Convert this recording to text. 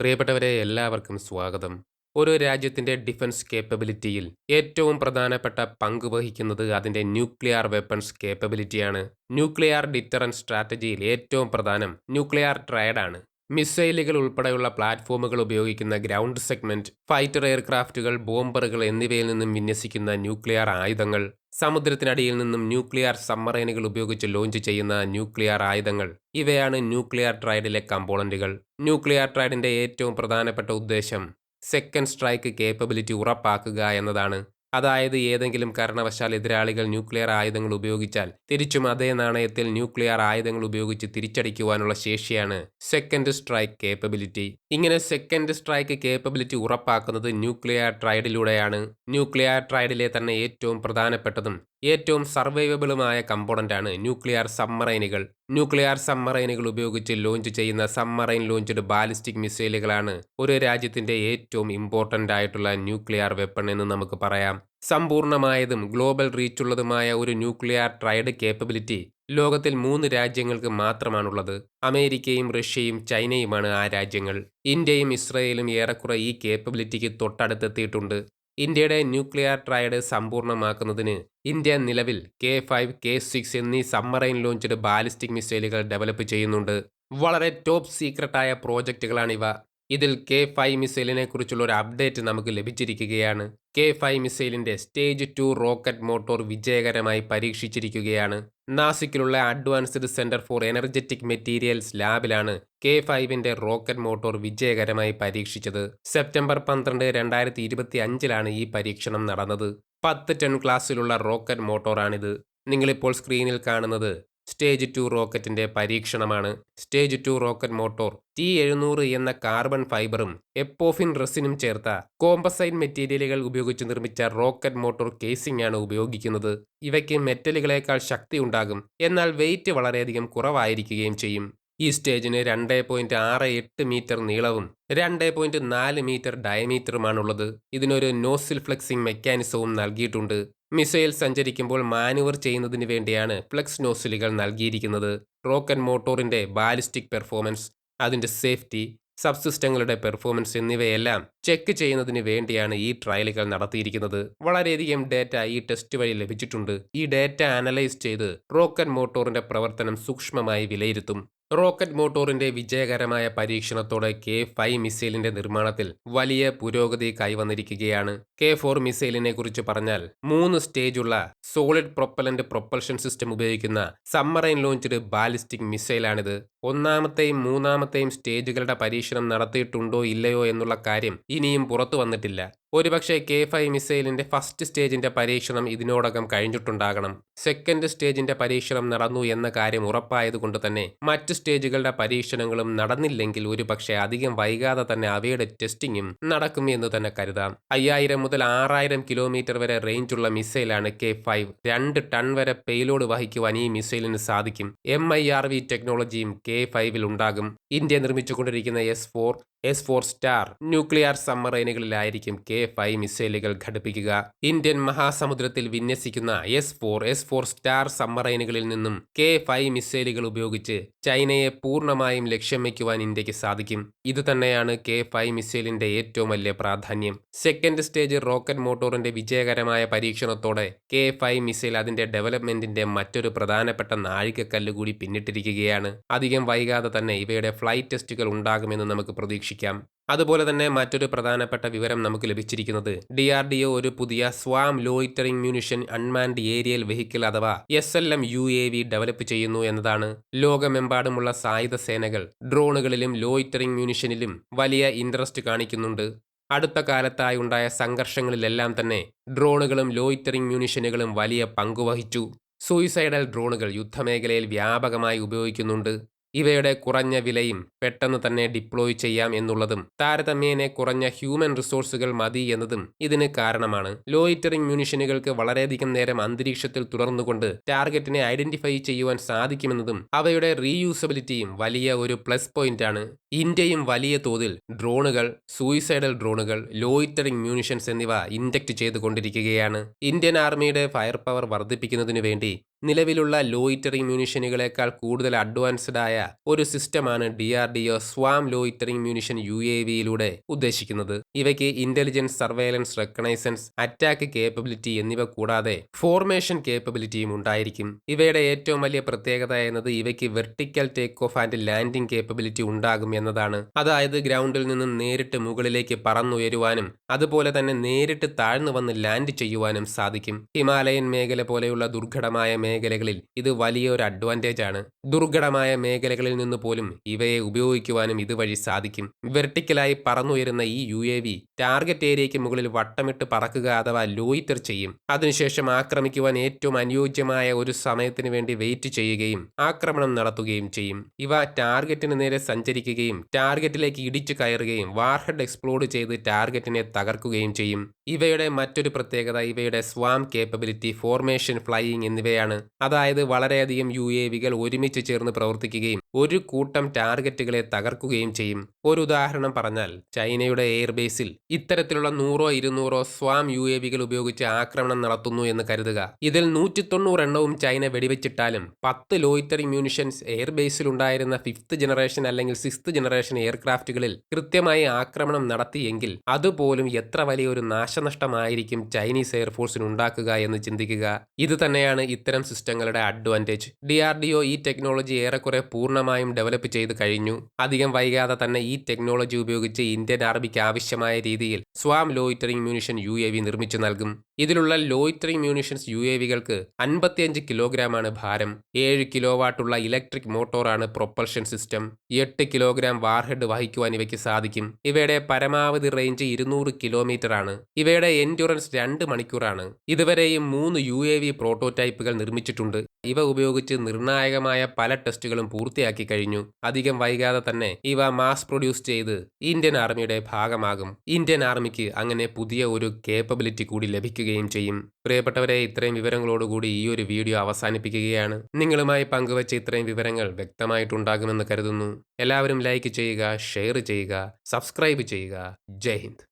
പ്രിയപ്പെട്ടവരെ എല്ലാവർക്കും സ്വാഗതം. ഒരു രാജ്യത്തിന്റെ ഡിഫൻസ് കേപ്പബിലിറ്റിയിൽ ഏറ്റവും പ്രധാനപ്പെട്ട പങ്ക് വഹിക്കുന്നത് അതിന്റെ ന്യൂക്ലിയർ വെപ്പൺസ് കേപ്പബിലിറ്റിയാണ് ന്യൂക്ലിയർ ഡിറ്ററൻസ് സ്ട്രാറ്റജിയിൽ ഏറ്റവും പ്രധാനം ന്യൂക്ലിയർ ട്രയഡാണ് മിസൈലുകൾ ഉൾപ്പെടെയുള്ള പ്ലാറ്റ്ഫോമുകൾ ഉപയോഗിക്കുന്ന ഗ്രൗണ്ട് സെഗ്മെന്റ് ഫൈറ്റർ എയർക്രാഫ്റ്റുകൾ ബോംബറുകൾ എന്നിവയിൽ നിന്നും വിന്യസിക്കുന്ന ന്യൂക്ലിയർ ആയുധങ്ങൾ സമുദ്രത്തിനടിയിൽ നിന്നും ന്യൂക്ലിയർ സബ്മറൈനുകൾ ഉപയോഗിച്ച് ലോഞ്ച് ചെയ്യുന്ന ന്യൂക്ലിയർ ആയുധങ്ങൾ. ഇവയാണ് ന്യൂക്ലിയർ ട്രൈഡിലെ കമ്പോണന്റുകൾ. ന്യൂക്ലിയർ ട്രൈഡിന്റെ ഏറ്റവും പ്രധാനപ്പെട്ട ഉദ്ദേശം സെക്കൻഡ് സ്ട്രൈക്ക് കേപ്പബിലിറ്റി ഉറപ്പാക്കുക എന്നതാണ്. അതായത് ഏതെങ്കിലും കാരണവശാൽ എതിരാളികൾ ന്യൂക്ലിയർ ആയുധങ്ങൾ ഉപയോഗിച്ചാൽ തിരിച്ചും അതേ നാണയത്തിൽ ന്യൂക്ലിയർ ആയുധങ്ങൾ ഉപയോഗിച്ച് തിരിച്ചടിക്കുവാനുള്ള ശേഷിയാണ് സെക്കൻഡ് സ്ട്രൈക്ക് കേപ്പബിലിറ്റി ഇങ്ങനെ സെക്കൻഡ് സ്ട്രൈക്ക് കേപ്പബിലിറ്റി ഉറപ്പാക്കുന്നത് ന്യൂക്ലിയർ ട്രൈഡിലൂടെയാണ് ന്യൂക്ലിയർ ട്രൈഡിലെ തന്നെ ഏറ്റവും പ്രധാനപ്പെട്ടതും ഏറ്റവും സർവൈവബിളുമായ കമ്പോണന്റാണ് ന്യൂക്ലിയർ സബ്മറൈനുകൾ ന്യൂക്ലിയർ സബ്മറൈനുകൾ ഉപയോഗിച്ച് ലോഞ്ച് ചെയ്യുന്ന സബ്മറൈൻ ലോഞ്ച്ഡ് ബാലിസ്റ്റിക് മിസൈലുകളാണ് ഒരു രാജ്യത്തിന്റെ ഏറ്റവും ഇമ്പോർട്ടന്റ് ആയിട്ടുള്ള ന്യൂക്ലിയർ വെപ്പൺ എന്ന് നമുക്ക് പറയാം. സമ്പൂർണമായതും ഗ്ലോബൽ റീച്ചുള്ളതുമായ ഒരു ന്യൂക്ലിയർ ട്രൈഡ് കേപ്പബിലിറ്റി ലോകത്തിൽ മൂന്ന് രാജ്യങ്ങൾക്ക് മാത്രമാണുള്ളത്. അമേരിക്കയും റഷ്യയും ചൈനയുമാണ് ആ രാജ്യങ്ങൾ. ഇന്ത്യയും ഇസ്രയേലും ഏറെക്കുറെ ഈ കേപ്പബിലിറ്റിക്ക് തൊട്ടടുത്തെത്തിയിട്ടുണ്ട്. ഇന്ത്യയുടെ ന്യൂക്ലിയർ ട്രയഡ് സമ്പൂർണമാക്കുന്നതിന് ഇന്ത്യ നിലവിൽ കെ ഫൈവ് കെ സിക്സ് എന്നീ സബ്മറൈൻ ലോഞ്ച്ഡ് ബാലിസ്റ്റിക് മിസൈലുകൾ ഡെവലപ്പ് ചെയ്യുന്നുണ്ട്. വളരെ ടോപ്പ് സീക്രട്ടായ പ്രോജക്റ്റുകളാണിവ ഇതിൽ കെ ഫൈവ് മിസൈലിനെ കുറിച്ചുള്ള ഒരു അപ്ഡേറ്റ് നമുക്ക് ലഭിച്ചിരിക്കുകയാണ്. കെ ഫൈവ് മിസൈലിന്റെ സ്റ്റേജ് ടു റോക്കറ്റ് മോട്ടോർ വിജയകരമായി പരീക്ഷിച്ചിരിക്കുകയാണ്. നാസിക്കിലുള്ള advanced centre for energetic materials ലാബിലാണ് K ഫൈവിന്റെ റോക്കറ്റ് മോട്ടോർ വിജയകരമായി പരീക്ഷിച്ചത്. സെപ്റ്റംബർ പന്ത്രണ്ട് രണ്ടായിരത്തി ഇരുപത്തി അഞ്ചിലാണ് ഈ പരീക്ഷണം നടന്നത്. പത്ത് ടൺ ക്ലാസ്സിലുള്ള റോക്കറ്റ് മോട്ടോറാണിത്. നിങ്ങളിപ്പോൾ സ്ക്രീനിൽ കാണുന്നത് സ്റ്റേജ് ടു റോക്കറ്റിന്റെ പരീക്ഷണമാണ്. Stage two rocket motor T എഴുന്നൂറ് എന്ന കാർബൺ ഫൈബറും എപ്പോഫിൻ റെസിനും ചേർത്ത കോമ്പസൈൻ മെറ്റീരിയലുകൾ ഉപയോഗിച്ച് നിർമ്മിച്ച റോക്കറ്റ് മോട്ടോർ കേസിംഗ് ആണ് ഉപയോഗിക്കുന്നത്. ഇവയ്ക്ക് മെറ്റലുകളേക്കാൾ ശക്തി ഉണ്ടാകും എന്നാൽ വെയിറ്റ് വളരെയധികം കുറവായിരിക്കുകയും ചെയ്യും. ഈ സ്റ്റേജിന് രണ്ട് പോയിന്റ് ആറ് എട്ട് മീറ്റർ നീളവും രണ്ട് പോയിന്റ് നാല് മീറ്റർ ഡയമീറ്ററുമാണുള്ളത്. ഇതിനൊരു നോസിൽ ഫ്ലെക്സിംഗ് മെക്കാനിസവും നൽകിയിട്ടുണ്ട്. മിസൈൽ സഞ്ചരിക്കുമ്പോൾ മാനുവർ ചെയ്യുന്നതിന് വേണ്ടിയാണ് ഫ്ലെക്സ് നോസിലുകൾ നൽകിയിരിക്കുന്നത്. റോക്കറ്റ് മോട്ടോറിന്റെ ബാലിസ്റ്റിക് പെർഫോമൻസ് അതിന്റെ സേഫ്റ്റി സബ്സിസ്റ്റങ്ങളുടെ പെർഫോമൻസ് എന്നിവയെല്ലാം ചെക്ക് ചെയ്യുന്നതിന് വേണ്ടിയാണ് ഈ ട്രയലുകൾ നടത്തിയിരിക്കുന്നത്. വളരെയധികം ഡാറ്റ ഈ ടെസ്റ്റ് വഴി ലഭിച്ചിട്ടുണ്ട്. ഈ ഡാറ്റ അനലൈസ് ചെയ്ത് റോക്കറ്റ് മോട്ടോറിന്റെ പ്രവർത്തനം സൂക്ഷ്മമായി വിലയിരുത്തും. റോക്കറ്റ് മോട്ടോറിന്റെ വിജയകരമായ പരീക്ഷണത്തോടെ കെ ഫൈവ് മിസൈലിന്റെ നിർമ്മാണത്തിൽ വലിയ പുരോഗതി കൈവന്നിരിക്കുകയാണ്. കെ ഫോർ മിസൈലിനെ കുറിച്ച് പറഞ്ഞാൽ മൂന്ന് സ്റ്റേജുള്ള സോളിഡ് പ്രൊപ്പലന്റ് പ്രൊപ്പൽഷൻ സിസ്റ്റം ഉപയോഗിക്കുന്ന സമ്മറൈൻ ലോഞ്ച്ഡ് ബാലിസ്റ്റിക് മിസൈലാണിത്. ഒന്നാമത്തെയും മൂന്നാമത്തെയും സ്റ്റേജുകളുടെ പരീക്ഷണം നടത്തിയിട്ടുണ്ടോ ഇല്ലയോ എന്നുള്ള കാര്യം ഇനിയും പുറത്തു വന്നിട്ടില്ല. ഒരുപക്ഷെ കെ ഫൈവ് മിസൈലിന്റെ ഫസ്റ്റ് സ്റ്റേജിന്റെ പരീക്ഷണം ഇതിനോടകം കഴിഞ്ഞിട്ടുണ്ടാകണം. സെക്കൻഡ് സ്റ്റേജിന്റെ പരീക്ഷണം നടന്നു എന്ന കാര്യം ഉറപ്പായതുകൊണ്ട് തന്നെ മറ്റ് സ്റ്റേജുകളുടെ പരീക്ഷണങ്ങളും നടന്നില്ലെങ്കിൽ ഒരുപക്ഷെ അധികം വൈകാതെ തന്നെ അവയുടെ ടെസ്റ്റിംഗും നടക്കും എന്ന് തന്നെ കരുതാം. അയ്യായിരം മുതൽ ആറായിരം കിലോമീറ്റർ വരെ റേഞ്ചുള്ള മിസൈലാണ് കെ ഫൈവ് രണ്ട് ടൺ വരെ പെയ്ലോഡ് വഹിക്കുവാൻ ഈ മിസൈലിന് സാധിക്കും. എം ഐ ആർ വി ടെക്നോളജിയും കെ ഫൈവിൽ ഉണ്ടാകും. India നിർമ്മിച്ചുകൊണ്ടിരിക്കുന്ന S four S four star nuclear സബ്മറൈനുകളിലായിരിക്കും K five മിസൈലുകൾ ഘടിപ്പിക്കുക. ഇന്ത്യൻ മഹാസമുദ്രത്തിൽ വിന്യസിക്കുന്ന S four S four star സബ്മറൈനുകളിൽ നിന്നും കെ ഫൈവ് മിസൈലുകൾ ഉപയോഗിച്ച് ചൈനയെ പൂർണമായും ലക്ഷ്യം വയ്ക്കുവാൻ ഇന്ത്യയ്ക്ക് സാധിക്കും ഇതുതന്നെയാണ് കെ ഫൈവ് മിസൈലിന്റെ ഏറ്റവും വലിയ പ്രാധാന്യം. സെക്കൻഡ് സ്റ്റേജ് റോക്കറ്റ് മോട്ടോറിന്റെ വിജയകരമായ പരീക്ഷണത്തോടെ കെ ഫൈവ് മിസൈൽ അതിന്റെ ഡെവലപ്മെന്റിന്റെ മറ്റൊരു പ്രധാനപ്പെട്ട നാഴികക്കല്ലുകൂടി പിന്നിട്ടിരിക്കുകയാണ്. അധികം വൈകാതെ തന്നെ ഇവയുടെ ഫ്ലൈറ്റ് ടെസ്റ്റുകൾ ഉണ്ടാകുമെന്ന് നമുക്ക് പ്രതീക്ഷിക്കാം അതുപോലെ തന്നെ മറ്റൊരു പ്രധാനപ്പെട്ട വിവരം നമുക്ക് ലഭിച്ചിരിക്കുന്നത് ഡി ആർ ഡി ഒ ഒരു പുതിയ swarm loitering munition unmanned aerial vehicle അഥവാ S L M U A V develop ചെയ്യുന്നു എന്നതാണ്. ലോകമെമ്പാടുമുള്ള സായുധ സേനകൾ ഡ്രോണുകളിലും ലോയിറ്ററിംഗ് മ്യൂണിഷനിലും വലിയ ഇൻട്രസ്റ്റ് കാണിക്കുന്നുണ്ട്. അടുത്ത കാലത്തായി ഉണ്ടായ സംഘർഷങ്ങളിലെല്ലാം തന്നെ ഡ്രോണുകളും ലോയിറ്ററിംഗ് മ്യൂണിഷനുകളും വലിയ പങ്കുവഹിച്ചു സൂയിസൈഡൽ ഡ്രോണുകൾ യുദ്ധമേഖലയിൽ വ്യാപകമായി ഉപയോഗിക്കുന്നുണ്ട്. ഇവയുടെ കുറഞ്ഞ വിലയും പെട്ടെന്ന് തന്നെ ഡിപ്ലോയ് ചെയ്യാം എന്നുള്ളതും താരതമ്യേനെ കുറഞ്ഞ ഹ്യൂമൻ റിസോഴ്സുകൾ മതി എന്നതും ഇതിന് കാരണമാണ്. ലോയിറ്ററിംഗ് മ്യൂണിഷനുകൾക്ക് വളരെയധികം നേരം അന്തരീക്ഷത്തിൽ തുടർന്നുകൊണ്ട് ടാർഗറ്റിനെ ഐഡന്റിഫൈ ചെയ്യുവാൻ സാധിക്കുമെന്നതും അവയുടെ റീയൂസബിലിറ്റിയും വലിയ ഒരു പ്ലസ് പോയിന്റാണ് ഇന്ത്യയും വലിയ തോതിൽ ഡ്രോണുകൾ സൂയിസൈഡൽ ഡ്രോണുകൾ ലോയിറ്ററിംഗ് മ്യൂണിഷൻസ് എന്നിവ ഇൻഡക്ട് ചെയ്തുകൊണ്ടിരിക്കുകയാണ്. ഇന്ത്യൻ ആർമിയുടെ ഫയർ പവർ വർദ്ധിപ്പിക്കുന്നതിനു വേണ്ടി നിലവിലുള്ള ലോയിറ്ററിംഗ് മ്യൂണിഷനുകളെക്കാൾ കൂടുതൽ അഡ്വാൻസ്ഡ് ആയ ഒരു സിസ്റ്റമാണ് D R D O swarm loitering munition U A വിയിലൂടെ ഉദ്ദേശിക്കുന്നത്. ഇവയ്ക്ക് intelligence surveillance reconnaissance attack capability എന്നിവ കൂടാതെ ഫോർമേഷൻ കേപ്പബിലിറ്റിയും ഉണ്ടായിരിക്കും. ഇവയുടെ ഏറ്റവും വലിയ പ്രത്യേകത എന്നത് ഇവയ്ക്ക് vertical take off and landing capability ഉണ്ടാകും എന്നതാണ്. അതായത് ഗ്രൗണ്ടിൽ നിന്നും നേരിട്ട് മുകളിലേക്ക് പറന്നുയരുവാനും അതുപോലെ തന്നെ നേരിട്ട് താഴ്ന്നു വന്ന് ലാൻഡ് ചെയ്യുവാനും സാധിക്കും. ഹിമാലയൻ മേഖല പോലെയുള്ള ദുർഘടമായ മേഖലകളിൽ ഇത് വലിയൊരു അഡ്വാന്റേജ് ആണ്. ദുർഘടമായ മേഖലകളിൽ നിന്ന് പോലും ഇവയെ ഉപയോഗിക്കുവാനും ഇതുവഴി സാധിക്കും. വെർട്ടിക്കലായി പറന്നുയരുന്ന ഈ യു എ വി ടാർഗറ്റ് ഏരിയയ്ക്ക് മുകളിൽ വട്ടമിട്ട് പറക്കുക അഥവാ ലോയിറ്റർ ചെയ്യും. അതിനുശേഷം ആക്രമിക്കുവാൻ ഏറ്റവും അനുയോജ്യമായ ഒരു സമയത്തിന് വേണ്ടി വെയിറ്റ് ചെയ്യുകയും ആക്രമണം നടത്തുകയും ചെയ്യും. ഇവ ടാർഗറ്റിന് നേരെ സഞ്ചരിക്കുകയും ടാർഗറ്റിലേക്ക് ഇടിച്ചു കയറുകയും വാർഹെഡ് എക്സ്പ്ലോഡ് ചെയ്ത് ടാർഗറ്റിനെ തകർക്കുകയും ചെയ്യും. ഇവയുടെ മറ്റൊരു പ്രത്യേകത ഇവയുടെ സ്വാം കേപ്പബിലിറ്റി ഫോർമേഷൻ ഫ്ലൈയിങ് എന്നിവയാണ്. അതായത് വളരെയധികം യു എ വികൾ ഒരുമിച്ച് ചേർന്ന് പ്രവർത്തിക്കുകയും ഒരു കൂട്ടം ടാർഗറ്റുകളെ തകർക്കുകയും ചെയ്യും. ഒരു ഉദാഹരണം പറഞ്ഞാൽ ചൈനയുടെ എയർബേസിൽ ഇത്തരത്തിലുള്ള നൂറോ ഇരുന്നൂറോ സ്വാം യു എ വികൾ ഉപയോഗിച്ച് ആക്രമണം നടത്തുന്നു എന്ന് കരുതുക. ഇതിൽ നൂറ്റി തൊണ്ണൂറ് എണ്ണവും ചൈന വെടിവെച്ചിട്ടാലും പത്ത് ലോയിറ്ററിംഗ് മ്യൂണിഷൻസ് എയർബേസിൽ ഉണ്ടായിരുന്ന ഫിഫ്ത്ത് ജനറേഷൻ അല്ലെങ്കിൽ സിക്സ്ത് ജനറേഷൻ എയർക്രാഫ്റ്റുകളിൽ കൃത്യമായി ആക്രമണം നടത്തിയെങ്കിൽ അതുപോലും എത്ര വലിയൊരു നാശനഷ്ടമായിരിക്കും ചൈനീസ് എയർഫോഴ്സിന് ഉണ്ടാക്കുക എന്ന് ചിന്തിക്കുക. ഇത് തന്നെയാണ് ഇത്തരം സിസ്റ്റങ്ങളുടെ അഡ്വാന്റേജ്. ഡി ഈ ടെക്നോളജി ഏറെക്കുറെ പൂർണമായും ഡെവലപ്പ് ചെയ്ത് കഴിഞ്ഞു. അധികം വൈകാതെ തന്നെ ഈ ടെക്നോളജി ഉപയോഗിച്ച് ഇന്ത്യൻ ആർമിക്ക് ആവശ്യമായ രീതിയിൽ swarm loitering munition U A V നിർമ്മിച്ചു നൽകും. ഇതിലുള്ള ലോയിറ്ററിംഗ് മ്യൂണിഷൻസ് യു എ വികൾക്ക് അൻപത്തിയഞ്ച് കിലോഗ്രാമാണ് ഭാരം. ഏഴ് കിലോ വാട്ടുള്ള ഇലക്ട്രിക് മോട്ടോറാണ് പ്രൊപ്പൽഷൻ സിസ്റ്റം എട്ട് കിലോഗ്രാം വാർഹെഡ് വഹിക്കുവാൻ ഇവയ്ക്ക് സാധിക്കും. ഇവയുടെ പരമാവധി റേഞ്ച് ഇരുന്നൂറ് കിലോമീറ്റർ ആണ്. ഇവയുടെ എൻഡ്യൂറൻസ് രണ്ട് മണിക്കൂറാണ്. ഇതുവരെയും മൂന്ന് യു എ വി പ്രോട്ടോടൈപ്പുകൾ നിർമ്മിച്ചിട്ടുണ്ട്. ഇവ ഉപയോഗിച്ച് നിർണായകമായ പല ടെസ്റ്റുകളും പൂർത്തിയാക്കി കഴിഞ്ഞു. അധികം വൈകാതെ തന്നെ ഇവ മാസ് പ്രൊഡ്യൂസ് ചെയ്ത് ഇന്ത്യൻ ആർമിയുടെ ഭാഗമാകും. ഇന്ത്യൻ ആർമിക്ക് അങ്ങനെ പുതിയ ഒരു കേപ്പബിലിറ്റി കൂടി ലഭിക്കുകയും ചെയ്യും. പ്രിയപ്പെട്ടവരെ ഇത്രയും വിവരങ്ങളോടുകൂടി ഈ ഒരു വീഡിയോ അവസാനിപ്പിക്കുകയാണ്. നിങ്ങളുമായി പങ്കുവച്ച ഇത്രയും വിവരങ്ങൾ വ്യക്തമായിട്ടുണ്ടാകുമെന്ന് കരുതുന്നു. എല്ലാവരും ലൈക്ക് ചെയ്യുക ഷെയർ ചെയ്യുക സബ്സ്ക്രൈബ് ചെയ്യുക. ജയ് ഹിന്ദ്.